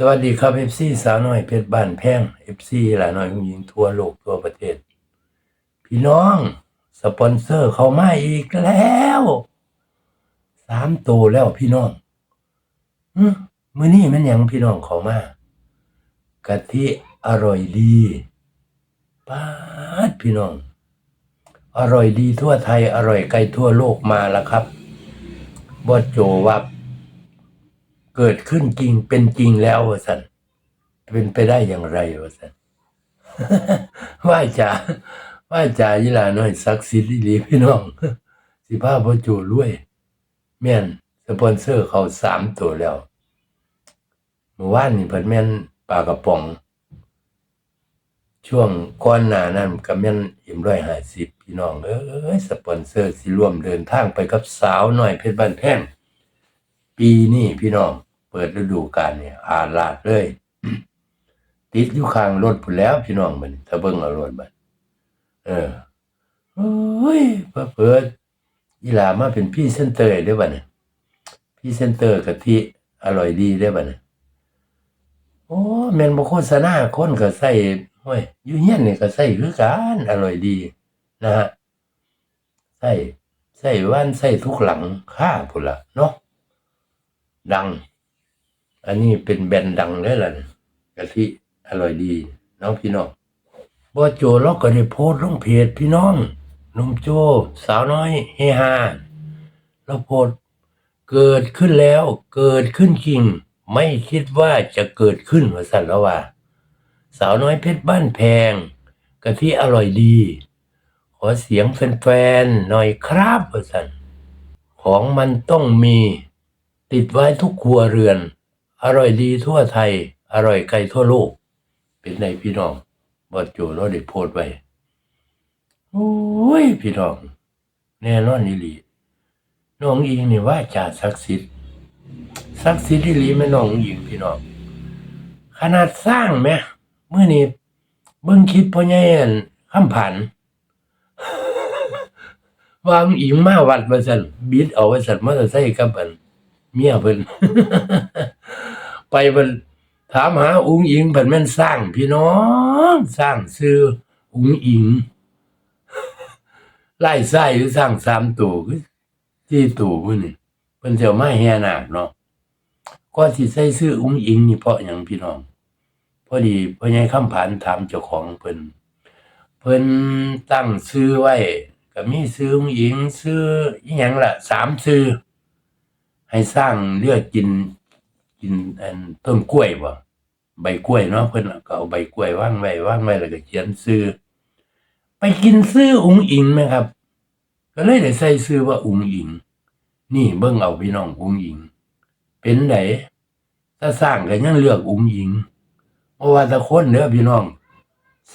สวัสดีครับเอฟซีสาวน้อยเพชรบ้านแพงเอฟซีหลานน้อยผู้หญิงทั่วโลกทั่วประเทศ พี่น้องสปอนเซอร์เข้ามาอีกแล้วสามตัวแล้วพี่น้องมื้อนี้มันยังพี่น้องเข้ามากะทิอร่อยดีป้าดพี่น้อง อร่อยดีทั่วไทย อร่อยไกลทั่วโลกมาแล้วครับบอสโจว่า เกิดขึ้นจริงเป็นจริงแล้ววะสันเป็นไปได้อย่างไรวะสันว่าจาว่าจายิลาน้อยศักสิทธิ์ลีพี่น้อง สิพาพ่อโจรวยแม่นสปอนเซอร์เขาสามตัวแล้วเมื่อวานนี่เพิ่นแม่นปลากระป๋อง ช่วงก่อนหน้านั้นก็แม่นอิ่มร้อยห้าสิบพี่น้อง เอ้ยสปอนเซอร์สิร่วมเดินทางไปกับสาวหน้อยเพชรบ้านแพงปีนี้พี่น้อง เปิดฤดูกาลเนี่ยอาลาดเลย ติดอยู่ข้างรถพุ่นแล้วพี่น้องมันถ้าเบิ่งเอารถบัดเออโอ้ยเพิ่นเปิดอีหลามาเป็นพี่เซนเตอร์ได้บัดเนี่ยพี่เซนเตอร์กะทิอร่อยดีได้บัดเนี่ยโอ้แมนบโฆษณาคนก็ใส่โอ้ยอยู่เฮียนนี่ก็ใส่คือกันอร่อยดี นะฮะใส่ใส่ว่านใส่ทุกหลังค่าพุ่นละเนาะดัง อันนี้เป็นแบรนด์ดังเลยล่ะกะทิอร่อยดี น้องพี่น้องบ่โจเราก็ได้โพสต์ลงเพจพี่น้องหนุ่มโจ สาวน้อยเฮฮาเราโพสต์เกิดขึ้นแล้ว เกิดขึ้นจริง ไม่คิดว่าจะเกิดขึ้นว่าสั่นแล้วว่า สาวน้อยเพชรบ้านแพงกะทิอร่อยดี ขอเสียงแฟนๆหน่อยครับว่าสั่นของมันต้องมี ติดไว้ทุกครัวเรือน อร่อยดีทั่วไทย อร่อยไกลทั่วโลก เป็นในพี่น้องบอดโจเราได้โพสไว้โอ้ยพี่น้อง แน่นอนอีหลีน้องอิงนี่ว่าจ่าศักดิ์สิทธิ์ศักดิ์สิทธิ์อีหลีแม่น้องอิงพี่น้อง ขนาดสร้างแหม่เมื่อนี้เบิ่งคลิปพ่อใหญ่อั่นคำผันวางอิงมาวัดว่าซั่นบิดเอาว่าซั่นมอเตอร์ไซค์กับอัน เมียเพิ่นไปเพิ่นถามหาอุ้งอิงเพิ่นแม่นสร้าง พี่น้องสร้างชื่ออุ้งอิงไล่ไส้หรือสร้างสามตัวที่ตัวมื้อนี่เพิ่นสิเอามาแห่นาคเนาะก็สิใส่ชื่ออุ้งอิงนี่เพราะหยังพี่น้องพอดีพ่อใหญ่คำผานถามเจ้าของเพิ่นเพิ่นตั้งชื่อไว้ก็มีชื่ออุ้งอิงชื่ออีหยังล่ะสามชื่อ ให้สร้างเลือกกิน กินอันต้นกล้วยบ่ใบกล้วยเนาะเพิ่นก็เอาใบกล้วยวางไว้วางไว้แล้วก็เขียนชื่อไปกินซื้ออุ๋งอิงไหมครับ ก็เลยได้ใส่ชื่อว่าอุ๋งอิง นี่เบิ่งเอาพี่น้องอุ๋งอิง เป็นไดถ้าสร้างก็ยังเลือกอุ๋งอิงเพราะว่าแต่คนเด้อพี่น้อง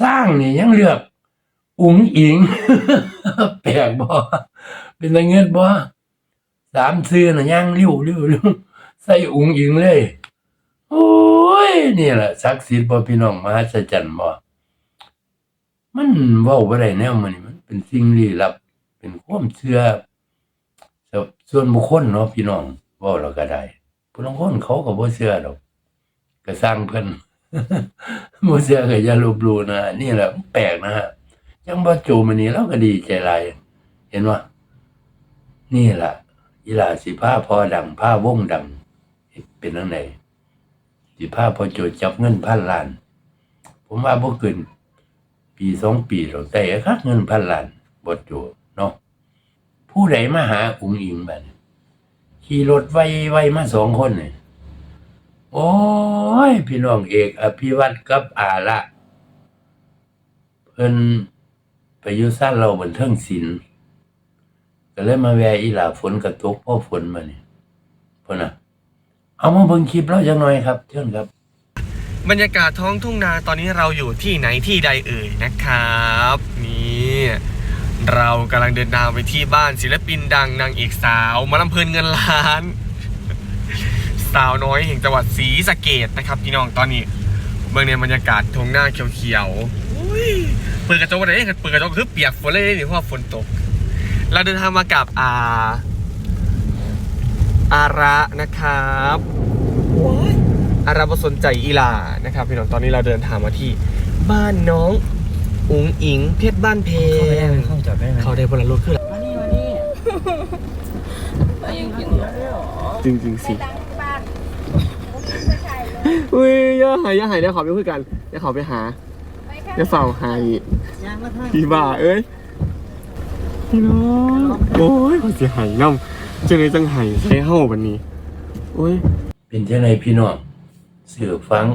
สร้างนี่ยังเลือกอุ๋งอิง แปลกบ่เป็นตาเงิดบ่ สามซื้อน่ะย่างริ้วริ้วริ้วใส่อุงอิงเลย โอ้ยนี่แหละศักดิ์สิทธิ์บ่พี่น้องมหัศจรรย์บ่มันเว้าบ่ได้แนวมันนี่มันเป็นสิ่งลี้ลับ เป็นความเชื่อส่วนบุคคลเนาะพี่น้องเว้าแล้วก็ได้ผู้ลางคนเขาก็บ่เชื่อดอกก็สร้างเพิ่นบ่เชื่อก็อย่าลบหลู่นะนี่แหละแปลกนะฮะจังบ่โจมันนี่เราก็ดีใจหลายเห็นว่านี่แหละ อีหลาสิผ้าพอดังผ้าว่งดังเป็นจังไดสิผ้าพอโจจับเงินพันล้าน ผมว่าบ่เกินปีสองปีหรอกแต่คักเงินพันล้านบ่โจเนาะผู้ใดมาหาอุ๋งอิงบัดขี่รถไวไวมาสองคนเนี่ยโอ้ย พี่น้องเอกอภิวัตกับอาละเพิ่นไปยู่ซ่านเราบนเทิงศิลป์ ก็เลยมาแวอีหลาฝนกระตกเพราะฝนมาเนี่ยพ่นน่ะเอามาเบิ่งคลิปเราจังหน่อยครับ เชิญครับ บรรยากาศท้องทุ่งนาตอนนี้เราอยู่ที่ไหนที่ใดเอ่ยนะครับ นี่เรากำลังเดินทางไปที่บ้านศิลปินดังนางเอกสาวมาลำเพลินเงินล้าน สาวน้อยแห่งจังหวัดศรีสะเกดนะครับพี่น้องตอนนี้เบื้องในบรรยากาศทงหน้าเขียวๆเปิดกระจกอะไรเปิดกระจกคือเปียกฝนเลยนี่เพราะฝนตก เราเดินทางมากับอาอาระนะครับว้ายอาราบสนใจอีหลานะครับพี่น้องตอนนี้เราเดินทางมาที่ บ้านน้องอุ๋งอิงเพชรบ้านเพเข้าไม่ได้งไหมเข้าจอดได้ไหมเขาได้บนรถขึ้นมานี่มานี่จริงจริงๆสิอุ้ยอย่าหายอย่าหายเดี๋ยวขอไปคุยกันเดี๋ยวขอไปหาเดี๋ยวเฝ้าหายยางมาทางพี่บ้าเอ้ย พี่น้องโอ้ยเขาเสียหายน้ำจังเลยจังหายใส่เฮ้าบันนี้ โอ้ย เป็นจังไดพี่น้องสื่อฟัง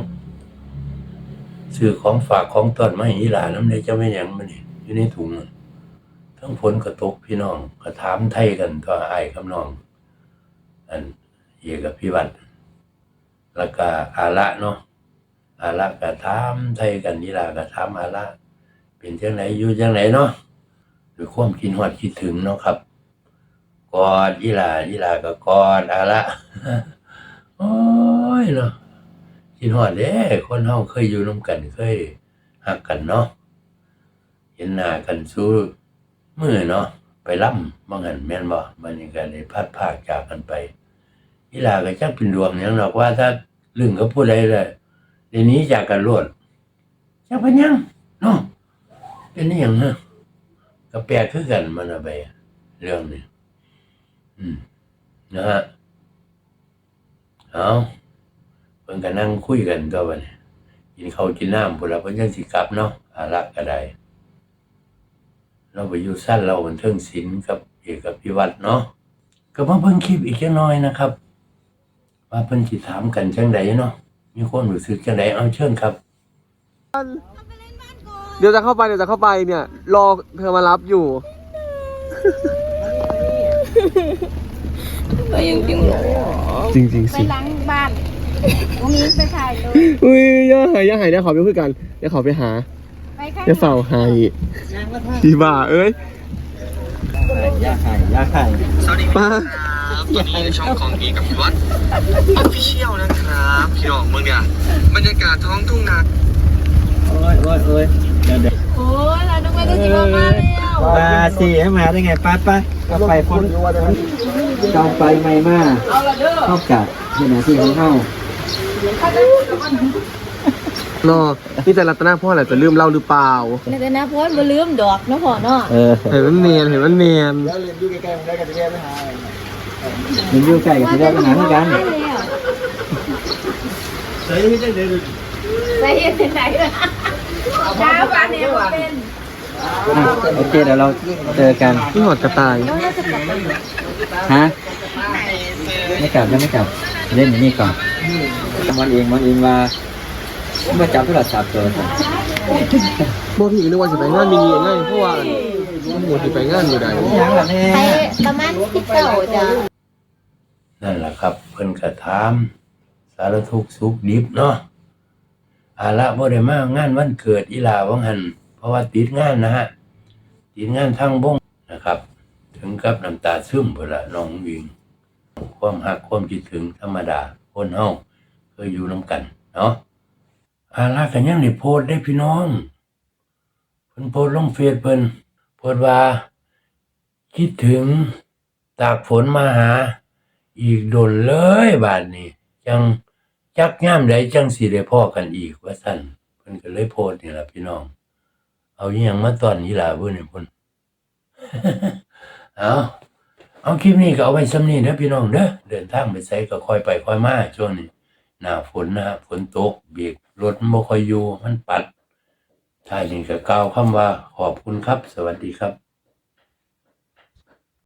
สื่อของฝากของตอนมาให้อีหลาน้ำในเจ้าแม่หยังมันนี่อยู่ในถุงน่ะทั้งฝนก็ตกพี่น้องก็ถามไทยกันตัวไอ้ายกับน้อง อันเอกกับพี่วัดแล้วก็อาละเนาะอาละก็ถามไทยกันอีหลาก็ถามอาละเป็นจังไหนอยู่จังไหนเนาะ ด้วยความคิดฮอดคิดถึงเนาะครับกอดอีหลาอีหลาก็กอดอาละโอ้ยเนาะคิดฮอดเด้คนเฮาเคยอยู่ร่วมกันเคยฮักกันเนาะเห็นหน้ากันสู้มือเนาะไปล่ำบางหันแม่นบ่มันนี่ก็ได้พัดพากจากกันไปอีหลาก็จักเป็นดวงหยังดอกว่าถ้าลึงกับผู้ใดเลยเดี๋ยวนี้จากกันโลดจักเป็นยังเนาะเป็นนี่หยังฮะ ก็แปลคือกันมันอาไปเรื่องนี้อืม นะฮะเอาเพิ่นก็นั่งคุยกันตัวบัดนี้กินข้าวกินน้ำพุ่นละเพิ่นจังสิกลับเนาะอารักก็ได้เราไปอยู่สั้นเราบันเทิงศิลป์กับเอกกับพิวัตรเนาะก็มาเบิ่งคลิปอีกจักหน่อยนะครับว่าเพิ่นสิถามกันจังใดเนาะมีความรู้สึกจังใดเอาเชิญครับ เดี๋ยวจะเข้าไปเดี๋ยวจะเข้าไปเนี่ย รอเธอมารับอยู่ไปยังจริงเหรอจริงจริงไปสิหล้างบ้านตรงนี้ไปถ่ายเลยอุ้ยอย่าหายอย่าหายเดี๋ยวขอไปคุยกันเดี๋ยวขอไปหาไปข้างเดี๋ยวเฝ้าหายยางมาทางพี่บ้าเอ้ยยาไข่ยาไข่สวัสดีครับตอนนี้ช่องของอีกับวัดออฟฟิเชียลนะครับ พี่น้องเมืองเนี่ยบรรยากาศท้องทุ่งนา โอ้ยโอ้ยโอ้ยเดี๋ยวเดี๋ยว โอ้ยเราต้องไปดูสิว่ามาแล้วมาสิให้มาได้ไงป้าป้าก็ไปพ้นเกาไปไม่มาเข้ากับที่ไหนที่ของเข้ารอนี่แต่รัตนาพ่อแหละจะลืมเล่าหรือเปล่าในแต่นะโพสต์มาลืมดอกเนาะพ่อเนาะเออเห็นมันเนียนเห็นมันเนียนมันอยู่ใกล้กับที่เราไปหาเหมือนกันได้แล้วใส่เห็ดที่ไหนล่ะเช้าปานเนี่ยบ่เป็นอะ โอเคเดี๋ยวเราเจอกันที่หอดกระต่ายแล้วเราจะกลับไปไหนฮะไม่กลับยังไม่กลับเล่นอย่างนี้ก่อนมันเองมันเองมามาจับโทรศัพท์ตัวบ่พี่นึกว่าจะไปงานมินิง่ายเพราะว่าหมดจะไปงานอยู่ใดยังล่ะแม่ไปประมาณสิบเก้าจ้ะนั่นแหละครับ เพิ่นก็ถามสารทุกข์สุขดิบเนาะ อาละบ่ได้มางานวันเกิดอีลาวังหัน เพราะว่าติดงานนะฮะ ติดงานทางบงนะครับ ถึงกับน้ำตาซึมพุ่นละน้องวิง ความหักความคิดถึงธรรมดา คนเฮาเคยอยู่นํกันเนาะอาละก็ยังได้โพสได้พี่น้องเพิ่นโพสลงเฟซเพิ่นโพสว่า คิดถึงตากฝนมาหา อีกโดนเลยบาดนี้จัง จักย่ามใดจังสิได้พ้อกันอีกว่าซั่นเพิ่นก็เลยโพสนี่ล่ะพี่น้อง เอาอีหยังมาตอนนี้ล่ะเพิ่นนี่เพิ่นเอาเอาคลิปนี้ก็เอาไว้ซ้ำนี้เด้อพี่น้องเด้อเดินทางไปไสก็ค่อยไปค่อยมาช่วงนี้หน้าฝนนะฝนตกเบรกรถมันบ่ค่อยอยู่มันปัดท้ายนี้ก็กล่าวคำว่าขอบคุณครับ สวัสดีครับ